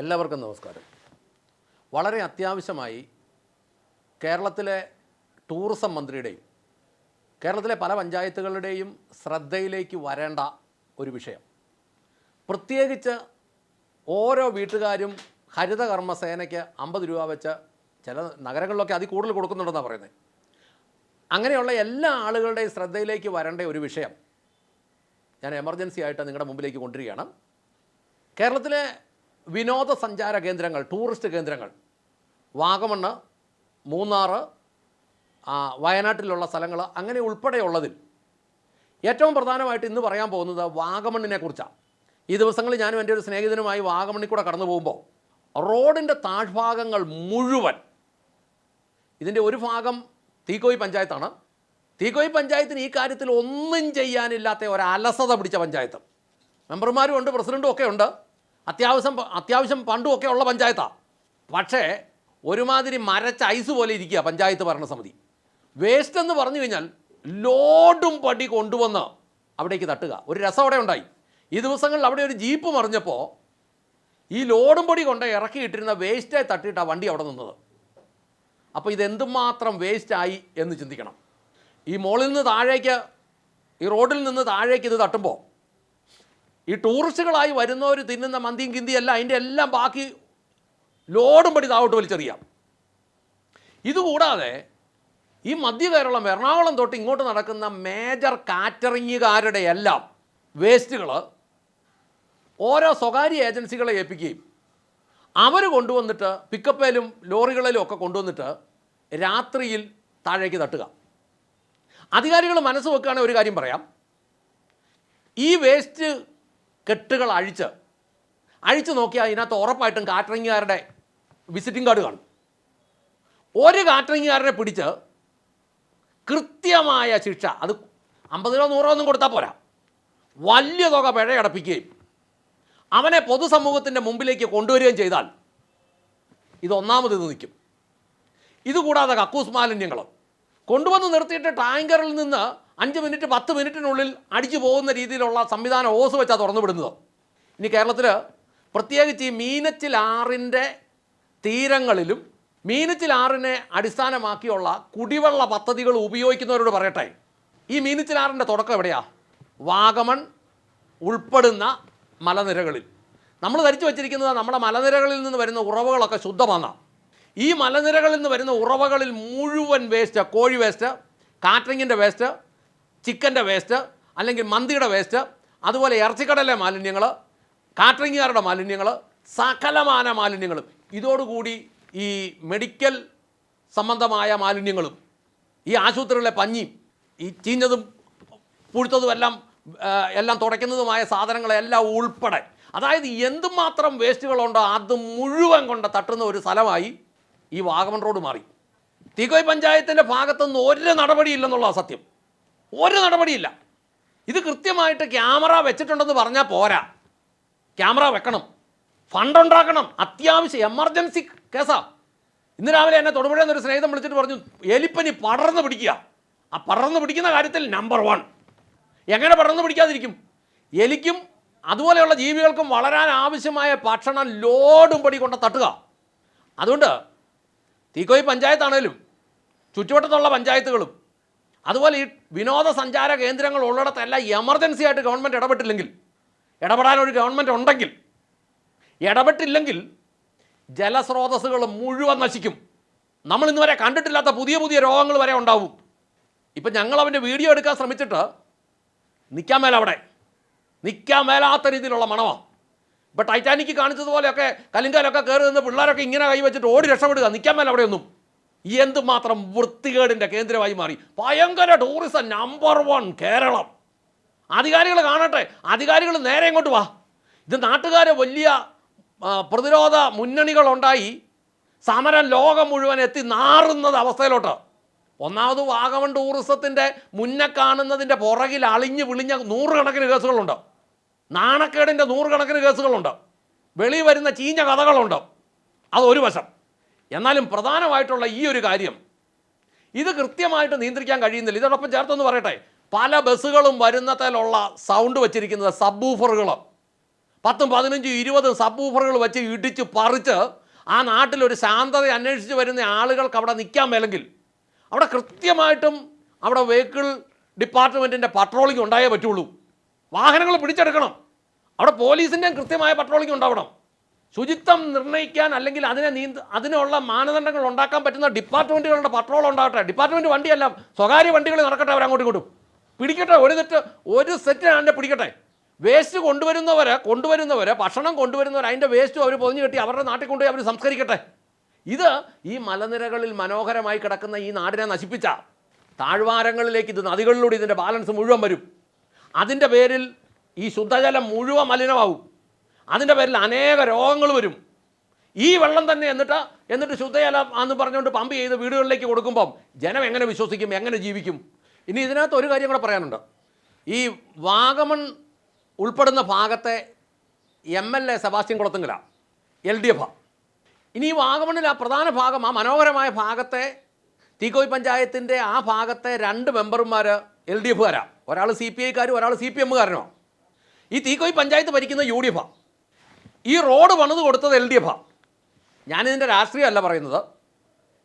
എല്ലാവർക്കും നമസ്കാരം. വളരെ അത്യാവശ്യമായി കേരളത്തിലെ ടൂറിസം മന്ത്രിയുടെയും കേരളത്തിലെ പല പഞ്ചായത്തുകളുടെയും ശ്രദ്ധയിലേക്ക് വരേണ്ട ഒരു വിഷയം. പ്രത്യേകിച്ച് ഓരോ വീട്ടുകാരും ഹരിതകർമ്മ സേനയ്ക്ക് അമ്പത് രൂപ വെച്ച് ചില നഗരങ്ങളിലൊക്കെ അതിൽ കൂടുതൽ കൊടുക്കുന്നുണ്ടെന്നാണ് പറയുന്നത്. അങ്ങനെയുള്ള എല്ലാ ആളുകളുടെയും ശ്രദ്ധയിലേക്ക് വരേണ്ട ഒരു വിഷയം ഞാൻ എമർജൻസി ആയിട്ട് നിങ്ങളുടെ മുമ്പിലേക്ക് കൊണ്ടുവരികയാണ്. കേരളത്തിലെ വിനോദസഞ്ചാര കേന്ദ്രങ്ങൾ ടൂറിസ്റ്റ് കേന്ദ്രങ്ങൾ. വാഗമണ്ണ് മൂന്നാർ വയനാട്ടിലുള്ള സ്ഥലങ്ങൾ അങ്ങനെ ഉൾപ്പെടെയുള്ളതിൽ ഏറ്റവും പ്രധാനമായിട്ട് ഇന്ന് പറയാൻ പോകുന്നത് വാഗമണ്ണിനെ കുറിച്ചാണ്. ഈ ദിവസങ്ങളിൽ ഞാനും എന്റെ ഒരു സ്നേഹിതനുമായി വാഗമണ്ണിൽ കൂടെ കടന്നു പോകുമ്പോൾ റോഡിന്റെ താഴ്ഭാഗങ്ങൾ മുഴുവൻ ഇതിന്റെ ഒരു ഭാഗം തീക്കോയി പഞ്ചായത്താണ്. തീക്കോയി പഞ്ചായത്തിന് ഈ കാര്യത്തിൽ ഒന്നും ചെയ്യാനില്ലാത്ത ഒരു അലസത പിടിച്ച പഞ്ചായത്ത്. മെമ്പർമാരും ഉണ്ട് പ്രസിഡന്റും ഒക്കെ ഉണ്ട്. അത്യാവശ്യം അത്യാവശ്യം പണ്ടും ഒക്കെ ഉള്ള പഞ്ചായത്താണ് പക്ഷേ ഒരുമാതിരി മരച്ച ഐസ് പോലെ ഇരിക്കുക പഞ്ചായത്ത് ഭരണസമിതി. വേസ്റ്റ് എന്ന് പറഞ്ഞു കഴിഞ്ഞാൽ ലോഡും പടി കൊണ്ടുവന്ന് അവിടേക്ക് തട്ടുക. ഒരു രസം അവിടെ ഉണ്ടായി. ഈ ദിവസങ്ങളിൽ അവിടെ ഒരു ജീപ്പ് മറിഞ്ഞപ്പോൾ ഈ ലോഡും പൊടി കൊണ്ട് ഇറക്കിയിട്ടിരുന്ന വേസ്റ്റായി തട്ടിയിട്ടാണ് വണ്ടി അവിടെ നിന്നത്. അപ്പോൾ ഇതെന്തുമാത്രം വേസ്റ്റായി എന്ന് ചിന്തിക്കണം. ഈ മോളിൽ നിന്ന് താഴേക്ക് ഈ റോഡിൽ നിന്ന് താഴേക്ക് ഇത് തട്ടുമ്പോൾ ഈ ടൂറിസ്റ്റുകളായി വരുന്നവർ തിന്നുന്ന മന്തിയും കിന്തിയും എല്ലാം അതിന്റെ എല്ലാം ബാക്കി ലോഡും പടി താവോട്ട് വലിച്ചെറിയാം. ഇതുകൂടാതെ ഈ മധ്യ കേരളം എറണാകുളം തൊട്ട് ഇങ്ങോട്ട് നടക്കുന്ന മേജർ കാറ്ററിങ്ങുകാരുടെ എല്ലാം വേസ്റ്റുകൾ ഓരോ സ്വകാര്യ ഏജൻസികളെ ഏൽപ്പിക്കുകയും അവർ കൊണ്ടുവന്നിട്ട് പിക്കപ്പേലും ലോറികളിലും ഒക്കെ കൊണ്ടുവന്നിട്ട് രാത്രിയിൽ താഴേക്ക് തട്ടുക. അധികാരികൾ മനസ്സ് വെക്കുകയാണെങ്കിൽ ഒരു കാര്യം പറയാം. ഈ വേസ്റ്റ് കെട്ടുകൾ അഴിച്ച് അഴിച്ചു നോക്കിയാൽ അതിനകത്ത് ഉറപ്പായിട്ടും കാറ്ററിങ്ങുകാരുടെ വിസിറ്റിംഗ് കാർഡ് കാണും. ഒരു കാറ്ററിങ്ങുകാരനെ പിടിച്ച് കൃത്യമായ ശിക്ഷ അത് അമ്പത് രൂപ നൂറോ ഒന്നും കൊടുത്താൽ പോരാ. വലിയ തുക പിഴയടപ്പിക്കുകയും അവനെ പൊതുസമൂഹത്തിന്റെ മുമ്പിലേക്ക് കൊണ്ടുവരികയും ചെയ്താൽ ഇത് ഒന്നാമത് ഇത് നിൽക്കും. ഇതുകൂടാതെ കക്കൂസ് മാലിന്യങ്ങൾ കൊണ്ടുവന്ന് നിർത്തിയിട്ട് ടാങ്കറിൽ നിന്ന് അഞ്ച് മിനിറ്റ് പത്ത് മിനിറ്റിനുള്ളിൽ അടിച്ചു പോകുന്ന രീതിയിലുള്ള സംവിധാനം ഓസ് വെച്ചാണ് തുറന്നു വിടുന്നത്. ഇനി കേരളത്തിൽ പ്രത്യേകിച്ച് ഈ മീനച്ചിലാറിന്റെ തീരങ്ങളിലും മീനച്ചിലാറിനെ അടിസ്ഥാനമാക്കിയുള്ള കുടിവെള്ള പദ്ധതികൾ ഉപയോഗിക്കുന്നവരോട് പറയട്ടെ. ഈ മീനച്ചിലാറിന്റെ തുടക്കം എവിടെയാ? വാഗമൺ ഉൾപ്പെടുന്ന മലനിരകളിൽ. നമ്മൾ ധരിച്ചു വച്ചിരിക്കുന്നത് നമ്മുടെ മലനിരകളിൽ നിന്ന് വരുന്ന ഉറവകളൊക്കെ ശുദ്ധമാണ് ഈ മലനിരകളിൽ നിന്ന് വരുന്ന ഉറവകളിൽ മുഴുവൻ വേസ്റ്റ് കോഴി വേസ്റ്റ് കാറ്ററിങ്ങിന്റെ വേസ്റ്റ് ചിക്കന്റെ വേസ്റ്റ് അല്ലെങ്കിൽ മന്തിയുടെ വേസ്റ്റ് അതുപോലെ ഇറച്ചിക്കടലിലെ മാലിന്യങ്ങൾ കാറ്ററിങ്ങുകാരുടെ മാലിന്യങ്ങൾ സകലമാന മാലിന്യങ്ങളും. ഇതോടുകൂടി ഈ മെഡിക്കൽ സംബന്ധമായ മാലിന്യങ്ങളും ഈ ആശുപത്രികളിലെ പഞ്ഞിയും ഈ ചീഞ്ഞതും പുഴുത്തതും എല്ലാം എല്ലാം തുടയ്ക്കുന്നതുമായ സാധനങ്ങളെല്ലാം ഉൾപ്പെടെ. അതായത് എന്തുമാത്രം വേസ്റ്റുകളുണ്ടോ അത് മുഴുവൻ കൊണ്ട് തട്ടുന്ന ഒരു സ്ഥലമായി ഈ വാഗമൺ റോഡ് മാറി. തീക്കോയ് പഞ്ചായത്തിന്റെ ഭാഗത്തുനിന്ന് ഒരു നടപടിയില്ലെന്നുള്ള സത്യം ഒരു നടപടിയില്ല. ഇത് കൃത്യമായിട്ട് ക്യാമറ വെച്ചിട്ടുണ്ടെന്ന് പറഞ്ഞാൽ പോരാ. ക്യാമറ വെക്കണം. ഫണ്ട് ഉണ്ടാക്കണം. അത്യാവശ്യം എമർജൻസി കേസാ. ഇന്ന് രാവിലെ എന്നെ തൊടുപുഴ എന്നൊരു സ്നേഹിതം വിളിച്ചിട്ട് പറഞ്ഞു എലിപ്പനി പടർന്ന് പിടിക്കുക. ആ പടർന്ന് പിടിക്കുന്ന കാര്യത്തിൽ നമ്പർ വൺ എങ്ങനെ പടർന്ന് പിടിക്കാതിരിക്കും? എലിക്കും അതുപോലെയുള്ള ജീവികൾക്കും വളരാൻ ആവശ്യമായ ഭക്ഷണം ലോഡും പടി കൊണ്ട് തട്ടുക. അതുകൊണ്ട് തീക്കോയി പഞ്ചായത്താണേലും ചുറ്റുവട്ടത്തുള്ള പഞ്ചായത്തുകളും അതുപോലെ ഈ വിനോദസഞ്ചാര കേന്ദ്രങ്ങൾ ഉള്ളിടത്തല്ല എമർജൻസി ആയിട്ട് ഗവൺമെന്റ് ഇടപെട്ടില്ലെങ്കിൽ ഇടപെടാൻ ഒരു ഗവൺമെന്റ് ഉണ്ടെങ്കിൽ ഇടപെട്ടില്ലെങ്കിൽ ജലസ്രോതസ്സുകൾ മുഴുവൻ നശിക്കും. നമ്മൾ ഇന്ന് വരെ കണ്ടിട്ടില്ലാത്ത പുതിയ പുതിയ രോഗങ്ങൾ വരെ ഉണ്ടാവും. ഇപ്പം ഞങ്ങൾ അവന്റെ വീഡിയോ എടുക്കാൻ ശ്രമിച്ചിട്ട് നിൽക്കാൻ മേല അവിടെ. നിൽക്കാൻ മേലാത്ത രീതിയിലുള്ള മണമാണ് ഇപ്പം ടൈറ്റാനിക്ക് കാണിച്ചതുപോലെയൊക്കെ കലിങ്കാലൊക്കെ കയറി നിന്ന് പിള്ളേരൊക്കെ ഇങ്ങനെ കൈ വെച്ചിട്ട് ഓടി രക്ഷപ്പെടുക. നിൽക്കാൻ മേല അവിടെയൊന്നും. എന്തുമാത്രം വൃത്തികേടിന്റെ കേന്ദ്രമായി മാറി? ഭയങ്കര ടൂറിസം നമ്പർ വൺ കേരളം. അധികാരികൾ കാണട്ടെ. അധികാരികൾ നേരെ ഇങ്ങോട്ട് വാ. ഇത് നാട്ടുകാരെ വലിയ പ്രതിരോധ മുന്നണികളുണ്ടായി. സമരം ലോകം മുഴുവൻ എത്തി നാറുന്നത് അവസ്ഥയിലോട്ട്. ഒന്നാമത് വാഗമൺ ടൂറിസത്തിന്റെ മുന്നെ കാണുന്നതിന്റെ പുറകിൽ അളിഞ്ഞ് വിളിഞ്ഞ നൂറുകണക്കിന് കേസുകളുണ്ട്. നാണക്കേടിന്റെ നൂറുകണക്കിന് കേസുകളുണ്ട്. വെളി വരുന്ന ചീഞ്ഞ കഥകളുണ്ട്. അതൊരു വശം. എന്നാലും പ്രധാനമായിട്ടുള്ള ഈ ഒരു കാര്യം ഇത് കൃത്യമായിട്ട് നിയന്ത്രിക്കാൻ കഴിയുന്നില്ല. ഇതോടൊപ്പം ചേർത്തൊന്ന് പറയട്ടെ. പല ബസ്സുകളും വരുന്നതിലുള്ള സൗണ്ട് വെച്ചിരിക്കുന്നത് സബ്ബൂഫറുകൾ പത്തും പതിനഞ്ചും ഇരുപതും സബ്ബൂഫറുകൾ വെച്ച് ഇടിച്ച് പറിച്ച് ആ നാട്ടിലൊരു ശാന്തത അന്വേഷിച്ച് വരുന്ന ആളുകൾക്ക് അവിടെ നിൽക്കാൻ മേലെങ്കിൽ അവിടെ കൃത്യമായിട്ടും അവിടെ വെഹിക്കിൾ ഡിപ്പാർട്ട്മെന്റിന്റെ പട്രോളിംഗ് ഉണ്ടായേ പറ്റുള്ളൂ. വാഹനങ്ങൾ പിടിച്ചെടുക്കണം. അവിടെ പോലീസിന്റെയും കൃത്യമായ പട്രോളിംഗ് ഉണ്ടാവണം. ശുചിത്വം നിർണയിക്കാൻ അല്ലെങ്കിൽ അതിനെ നീന്ത അതിനുള്ള മാനദണ്ഡങ്ങൾ ഉണ്ടാക്കാൻ പറ്റുന്ന ഡിപ്പാർട്ട്മെന്റുകളുടെ പട്രോൾ ഉണ്ടാവട്ടെ ഡിപ്പാർട്ട്മെന്റ് വണ്ടിയല്ല സ്വകാര്യ വണ്ടികൾ നടക്കട്ടെ അവർ അങ്ങോട്ടും ഇങ്ങോട്ടും. പിടിക്കട്ടെ ഒരു തെറ്റ് ഒരു സെറ്റ് ആണ്ട് പിടിക്കട്ടെ. വേസ്റ്റ് കൊണ്ടുവരുന്നവർ കൊണ്ടുവരുന്നവർ ഭക്ഷണം കൊണ്ടുവരുന്നവർ അതിന്റെ വേസ്റ്റും അവർ പൊതിഞ്ഞു കെട്ടി അവരുടെ നാട്ടിൽ കൊണ്ടുപോയി അവർ സംസ്കരിക്കട്ടെ. ഇത് ഈ മലനിരകളിൽ മനോഹരമായി കിടക്കുന്ന ഈ നാടിനെ നശിപ്പിച്ച താഴ്വാരങ്ങളിലേക്ക് ഇത് നദികളിലൂടെ ഇതിന്റെ ബാലൻസ് മുഴുവൻ വരും. അതിന്റെ പേരിൽ ഈ ശുദ്ധജലം മുഴുവൻ മലിനമാവും. അതിന്റെ പേരിൽ അനേക രോഗങ്ങൾ വരും. ഈ വെള്ളം തന്നെ എന്നിട്ട് എന്നിട്ട് ശുദ്ധജല എന്ന് പറഞ്ഞുകൊണ്ട് പമ്പ് ചെയ്ത് വീടുകളിലേക്ക് കൊടുക്കുമ്പം ജനം എങ്ങനെ വിശ്വസിക്കും എങ്ങനെ ജീവിക്കും? ഇനി ഇതിനകത്ത് ഒരു കാര്യം കൂടെ പറയാനുണ്ട്. ഈ വാഗമൺ ഉൾപ്പെടുന്ന ഭാഗത്തെ M L A Sebastian Kulathunkal L D F ഇനി ഈ വാഗമണ്ണിൽ ആ പ്രധാന ഭാഗം ആ മനോഹരമായ ഭാഗത്തെ തീക്കോയ് പഞ്ചായത്തിന്റെ ആ ഭാഗത്തെ രണ്ട് മെമ്പർമാർ എൽ ഡി എഫുകാരാണ് ഒരാൾ സി പി ഐക്കാരും ഒരാൾ സി പി എമ്മുകാരനോ ഈ തീക്കോയ് പഞ്ചായത്ത് ഭരിക്കുന്ന യു ഡി എഫാണ് ഈ റോഡ് പണിത് കൊടുത്തത് എൽ ഡി എഫാണ് ഞാനിതിന്റെ രാഷ്ട്രീയമല്ല പറയുന്നത്.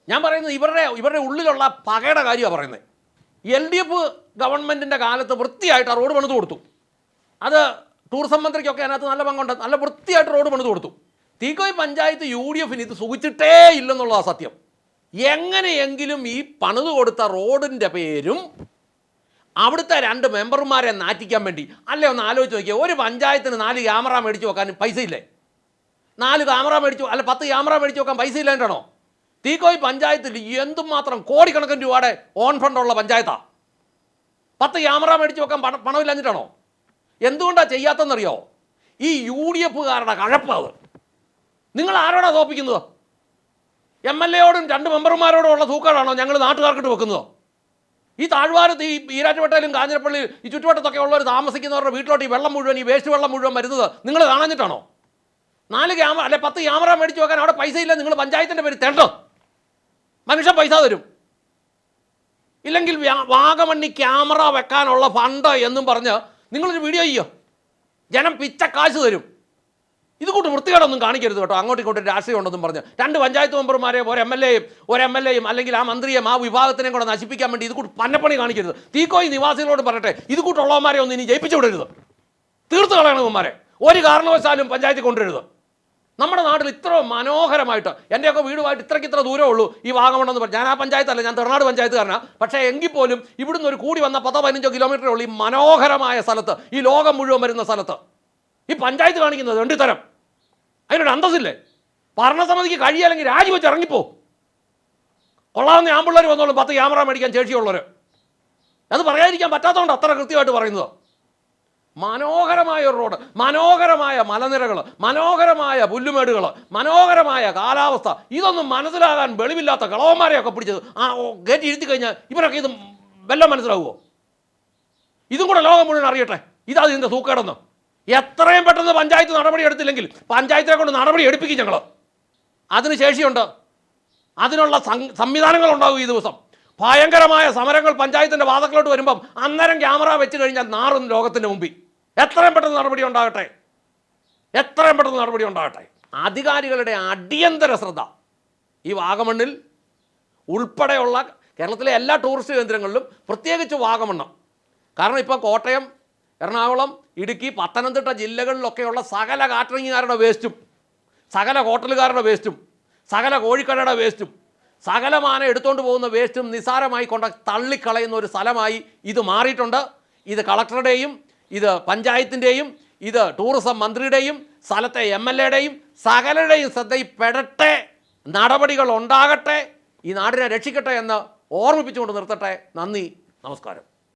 ഞാൻ പറയുന്നത് ഇവരുടെ ഇവരുടെ ഉള്ളിലുള്ള പകയുടെ കാര്യമാണ് പറയുന്നത്. എൽ ഡി എഫ് ഗവൺമെന്റിന്റെ കാലത്ത് വൃത്തിയായിട്ട് ആ റോഡ് പണിത് കൊടുത്തു. അത് ടൂറിസം മന്ത്രിക്കൊക്കെ അതിനകത്ത് നല്ല പങ്കുണ്ട്. നല്ല വൃത്തിയായിട്ട് റോഡ് പണിത് കൊടുത്തു. തീക്കോയ് പഞ്ചായത്ത് യു ഡി എഫിന് ഇത് സുഖിച്ചിട്ടേ ഇല്ലെന്നുള്ളതാണ് സത്യം. എങ്ങനെയെങ്കിലും ഈ പണിത് കൊടുത്ത റോഡിന്റെ പേരും അവിടുത്തെ രണ്ട് മെമ്പർമാരെ നാറ്റിക്കാൻ വേണ്ടി. അല്ലേ ഒന്ന് ആലോചിച്ച് നോക്കിയാൽ ഒരു പഞ്ചായത്തിന് നാല് ക്യാമറ മേടിച്ച് വെക്കാൻ പൈസ ഇല്ലേ നാല് ക്യാമറ മേടിച്ചു അല്ല പത്ത് ക്യാമറ മേടിച്ച് വെക്കാൻ പൈസ ഇല്ലാണ്ടാണോ തീക്കോയി പഞ്ചായത്തിൽ എന്തുമാത്രം കോടിക്കണക്കിന് രൂപയുടെ ഓൺ ഫണ്ടുള്ള പഞ്ചായത്താണ് പത്ത് ക്യാമറ മേടിച്ച് വെക്കാൻ പണം പണമില്ലാഞ്ഞിട്ടാണോ? എന്തുകൊണ്ടാണ് ചെയ്യാത്തെന്നറിയോ ഈ യു ഡി എഫുകാരുടെ കഴപ്പ് അത്. നിങ്ങൾ ആരോടാ തോപ്പിക്കുന്നത്? എം എൽ എയോടും രണ്ട് മെമ്പർമാരോടും ഉള്ള തൂക്കാടാണോ ഞങ്ങൾ നാട്ടുകാർക്കിട്ട് വെക്കുന്നത്? ഈ താഴ്വാരത്ത് ഈ ഈരാറ്റുപേട്ടയിലും കാഞ്ഞിരപ്പള്ളി ഈ ചുറ്റുവട്ടത്തൊക്കെ ഉള്ളവർ താമസിക്കുന്നവരുടെ വീട്ടിലോട്ട് ഈ വെള്ളം മുഴുവൻ ഈ വേസ്റ്റ് വെള്ളം മുഴുവൻ വരുന്നത് നിങ്ങൾ കാണാഞ്ഞിട്ടാണോ? നാല് ക്യാമറ അല്ലെ പത്ത് ക്യാമറ മേടിച്ച് വെക്കാൻ അവിടെ പൈസ ഇല്ല നിങ്ങൾ പഞ്ചായത്തിന്റെ പേര് തേണ്ടോ മനുഷ്യൻ പൈസ തരും. ഇല്ലെങ്കിൽ വാഗമണ്ണി ക്യാമറ വെക്കാനുള്ള ഫണ്ട് എന്നും പറഞ്ഞ് നിങ്ങളൊരു വീഡിയോ ചെയ്യോ? ജനം പിച്ച കാശ് തരും. ഇത് കൂട്ട് വൃത്തികേടൊന്നും കാണിക്കരുത് കേട്ടോ. അങ്ങോട്ടും ഇങ്ങോട്ടും രാഷ്ട്രീയം ഉണ്ടെന്നും പറഞ്ഞ്. രണ്ട് പഞ്ചായത്ത് മെമ്പർമാരെ ഒരു എം എൽ എയും ഒരു എം എൽ എയും അല്ലെങ്കിൽ ആ മന്ത്രിയും ആ വിഭാഗത്തിനെയും കൂടെ നശിപ്പിക്കാൻ വേണ്ടി ഇത് കൂട്ട് പന്നപ്പണി കാണിക്കരുത്. തീക്കോയി നിവാസികളോട് പറയട്ടെ ഇത് കൂട്ടുള്ളവന്മാരെ ഒന്ന് ഇനി ജയിപ്പിച്ചു വിടരുത്. തീർത്ത് കളയണവന്മാരെ ഒരു കാരണവശാലും പഞ്ചായത്തിൽ കൊണ്ടുവരുത് നമ്മുടെ നാട്ടിൽ ഇത്ര മനോഹരമായിട്ട് എന്റെയൊക്കെ വീടുമായിട്ട് ഇത്രയ്ക്ക് ഇത്ര ദൂരമേ ഉള്ളൂ ഈ വാഗമൺ എന്ന് പറഞ്ഞു. ഞാൻ ആ പഞ്ചായത്തല്ല ഞാൻ തെറനാട് പഞ്ചായത്തുകാരനാണ് പക്ഷേ എങ്കിൽ പോലും ഇവിടുന്ന് ഒരു കൂടി വന്ന പത്തോ പതിനഞ്ചോ കിലോമീറ്ററേ ഉള്ളൂ ഈ മനോഹരമായ സ്ഥലത്ത് ഈ ലോകം മുഴുവൻ വരുന്ന സ്ഥലത്ത് ഈ പഞ്ചായത്ത് കാണിക്കുന്നത് രണ്ട് തരം. അതിനൊരു അന്തസ്സില്ലേ? ഭരണസമിതിക്ക് കഴിയല്ലെങ്കിൽ രാജിവെച്ച് ഇറങ്ങിപ്പോ. കൊള്ളാവുന്ന ആമ്പിള്ളേർ വന്നോളൂ പത്ത് ക്യാമറ മേടിക്കാൻ ശേഷിയുള്ളവർ അത് പറയാതിരിക്കാൻ പറ്റാത്തതുകൊണ്ട് അത്ര കൃത്യമായിട്ട് പറയുന്നത്. മനോഹരമായ ഒരു റോഡ് മനോഹരമായ മലനിരകൾ മനോഹരമായ പുല്ലുമേടുകൾ മനോഹരമായ കാലാവസ്ഥ. ഇതൊന്നും മനസ്സിലാകാൻ വെളിവില്ലാത്ത കളവന്മാരെയൊക്കെ പിടിച്ചത്. ആ ഗേറ്റ് ഇരുത്തി കഴിഞ്ഞാൽ ഇവരൊക്കെ ഇത് വല്ലതും മനസ്സിലാവുമോ ഇതും കൂടെ ലോകം മുഴുവൻ അറിയട്ടെ. ഇതാ ഇതിന്റെ സൂക്കേടെന്ന് എത്രയും പെട്ടെന്ന് പഞ്ചായത്ത് നടപടി എടുത്തില്ലെങ്കിൽ പഞ്ചായത്തിനെ കൊണ്ട് നടപടി എടുപ്പിക്കും ഞങ്ങൾ അതിന് ശേഷിയുണ്ട്. അതിനുള്ള സം- സംവിധാനങ്ങളുണ്ടാകും ഈ ദിവസം. ഭയങ്കരമായ സമരങ്ങൾ പഞ്ചായത്തിന്റെ വാദത്തിലോട്ട് വരുമ്പം അന്നേരം ക്യാമറ വെച്ച് കഴിഞ്ഞാൽ നാറും ലോകത്തിന്റെ മുമ്പിൽ. എത്രയും പെട്ടെന്ന് നടപടി ഉണ്ടാകട്ടെ. എത്രയും പെട്ടെന്ന് നടപടി ഉണ്ടാകട്ടെ. അധികാരികളുടെ അടിയന്തര ശ്രദ്ധ ഈ വാഗമണ്ണിൽ ഉൾപ്പെടെയുള്ള കേരളത്തിലെ എല്ലാ ടൂറിസ്റ്റ് കേന്ദ്രങ്ങളിലും പ്രത്യേകിച്ച് വാഗമണ്ണം. കാരണം ഇപ്പോൾ കോട്ടയം എറണാകുളം ഇടുക്കി പത്തനംതിട്ട ജില്ലകളിലൊക്കെയുള്ള സകല കാറ്ററിങ്ങുകാരുടെ വേസ്റ്റും സകല ഹോട്ടലുകാരുടെ വേസ്റ്റും സകല കോഴിക്കടയുടെ വേസ്റ്റും സകലമാന എടുത്തുകൊണ്ട് പോകുന്ന വേസ്റ്റും നിസാരമായി കൊണ്ട തള്ളിക്കളയുന്ന ഒരു സ്ഥലമായി ഇത് മാറിയിട്ടുണ്ട്. ഇത് കളക്ടറുടെയും ഇത് പഞ്ചായത്തിന്റെയും ഇത് ടൂറിസം മന്ത്രിയുടെയും സ്ഥലത്തെ എം എൽ എയുടെയും സകലരുടെയും ശ്രദ്ധയിൽപ്പെടട്ടെ നടപടികൾ ഉണ്ടാകട്ടെ ഈ നാടിനെ രക്ഷിക്കട്ടെ എന്ന് ഓർമ്മിപ്പിച്ചുകൊണ്ട് നിർത്തട്ടെ. നന്ദി നമസ്കാരം.